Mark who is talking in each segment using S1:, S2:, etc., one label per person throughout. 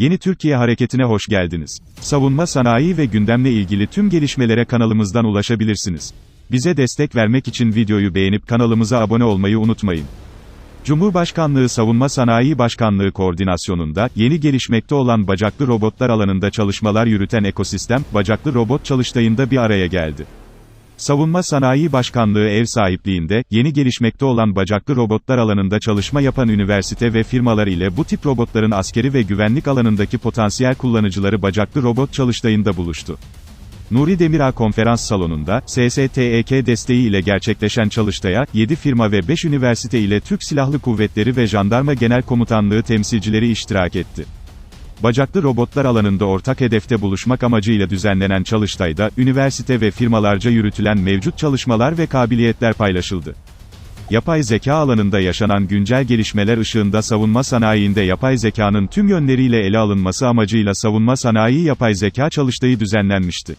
S1: Yeni Türkiye Hareketi'ne hoş geldiniz. Savunma sanayi ve gündemle ilgili tüm gelişmelere kanalımızdan ulaşabilirsiniz. Bize destek vermek için videoyu beğenip kanalımıza abone olmayı unutmayın. Cumhurbaşkanlığı Savunma Sanayi Başkanlığı koordinasyonunda, yeni gelişmekte olan bacaklı robotlar alanında çalışmalar yürüten ekosistem, bacaklı robot çalıştayında bir araya geldi. Savunma Sanayi Başkanlığı ev sahipliğinde, yeni gelişmekte olan bacaklı robotlar alanında çalışma yapan üniversite ve firmalar ile bu tip robotların askeri ve güvenlik alanındaki potansiyel kullanıcıları bacaklı robot çalıştayında buluştu. Nuri Demirağ Konferans Salonu'nda, SSTEK desteği ile gerçekleşen çalıştaya, 7 firma ve 5 üniversite ile Türk Silahlı Kuvvetleri ve Jandarma Genel Komutanlığı temsilcileri iştirak etti. Bacaklı robotlar alanında ortak hedefte buluşmak amacıyla düzenlenen çalıştayda, üniversite ve firmalarca yürütülen mevcut çalışmalar ve kabiliyetler paylaşıldı. Yapay zeka alanında yaşanan güncel gelişmeler ışığında savunma sanayinde yapay zekanın tüm yönleriyle ele alınması amacıyla Savunma Sanayi Yapay Zeka Çalıştayı düzenlenmişti.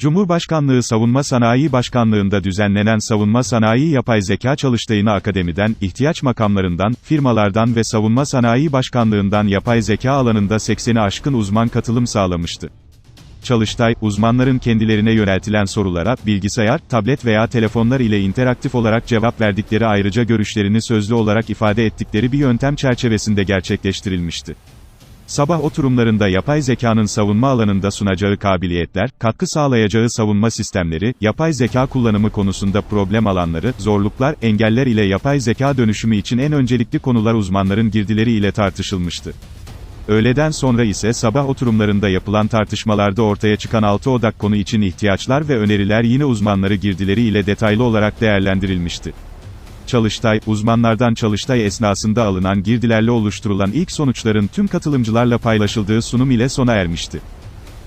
S1: Cumhurbaşkanlığı Savunma Sanayi Başkanlığında düzenlenen Savunma Sanayi Yapay Zeka Çalıştayı'na akademiden, ihtiyaç makamlarından, firmalardan ve Savunma Sanayi Başkanlığından yapay zeka alanında 80'i aşkın uzman katılım sağlamıştı. Çalıştay, uzmanların kendilerine yöneltilen sorulara, bilgisayar, tablet veya telefonlar ile interaktif olarak cevap verdikleri ayrıca görüşlerini sözlü olarak ifade ettikleri bir yöntem çerçevesinde gerçekleştirilmişti. Sabah oturumlarında yapay zekanın savunma alanında sunacağı kabiliyetler, katkı sağlayacağı savunma sistemleri, yapay zeka kullanımı konusunda problem alanları, zorluklar, engeller ile yapay zeka dönüşümü için en öncelikli konular uzmanların girdileri ile tartışılmıştı. Öğleden sonra ise sabah oturumlarında yapılan tartışmalarda ortaya çıkan 6 odak konu için ihtiyaçlar ve öneriler yine uzmanları girdileri ile detaylı olarak değerlendirilmişti. Çalıştay, uzmanlardan çalıştay esnasında alınan girdilerle oluşturulan ilk sonuçların tüm katılımcılarla paylaşıldığı sunum ile sona ermişti.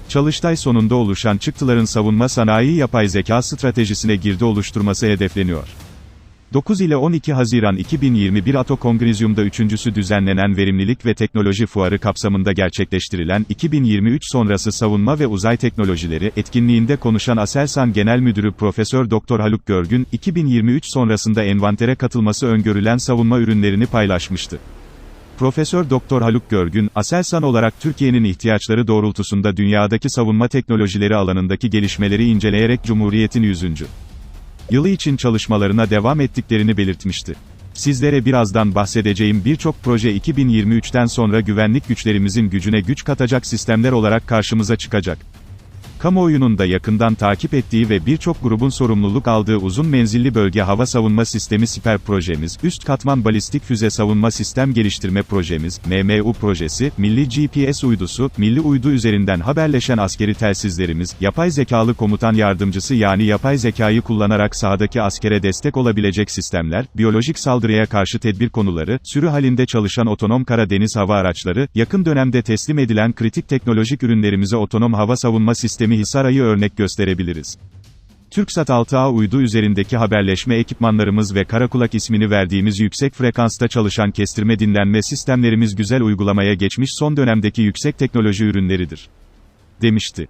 S1: Çalıştay sonunda oluşan çıktıların savunma sanayi yapay zeka stratejisine girdi oluşturması hedefleniyor. 9 ile 12 Haziran 2021 Ato Kongrezyum'da üçüncüsü düzenlenen Verimlilik ve Teknoloji Fuarı kapsamında gerçekleştirilen 2023 sonrası savunma ve uzay teknolojileri etkinliğinde konuşan Aselsan Genel Müdürü Profesör Doktor Haluk Görgün, 2023 sonrasında envantere katılması öngörülen savunma ürünlerini paylaşmıştı. Profesör Doktor Haluk Görgün, Aselsan olarak Türkiye'nin ihtiyaçları doğrultusunda dünyadaki savunma teknolojileri alanındaki gelişmeleri inceleyerek Cumhuriyet'in 100 yılı için çalışmalarına devam ettiklerini belirtmişti. Sizlere birazdan bahsedeceğim birçok proje 2023'ten sonra güvenlik güçlerimizin gücüne güç katacak sistemler olarak karşımıza çıkacak. Kamuoyunun da yakından takip ettiği ve birçok grubun sorumluluk aldığı uzun menzilli bölge hava savunma sistemi siper projemiz, üst katman balistik füze savunma sistem geliştirme projemiz, MMU projesi, milli GPS uydusu, milli uydu üzerinden haberleşen askeri telsizlerimiz, yapay zekalı komutan yardımcısı yani yapay zekayı kullanarak sahadaki askere destek olabilecek sistemler, biyolojik saldırıya karşı tedbir konuları, sürü halinde çalışan otonom kara deniz hava araçları, yakın dönemde teslim edilen kritik teknolojik ürünlerimize otonom hava savunma sistemi Hisaray'ı örnek gösterebiliriz. TürkSat 6A uydu üzerindeki haberleşme ekipmanlarımız ve Karakulak ismini verdiğimiz yüksek frekansta çalışan kestirme dinlenme sistemlerimiz güzel uygulamaya geçmiş son dönemdeki yüksek teknoloji ürünleridir. Demişti.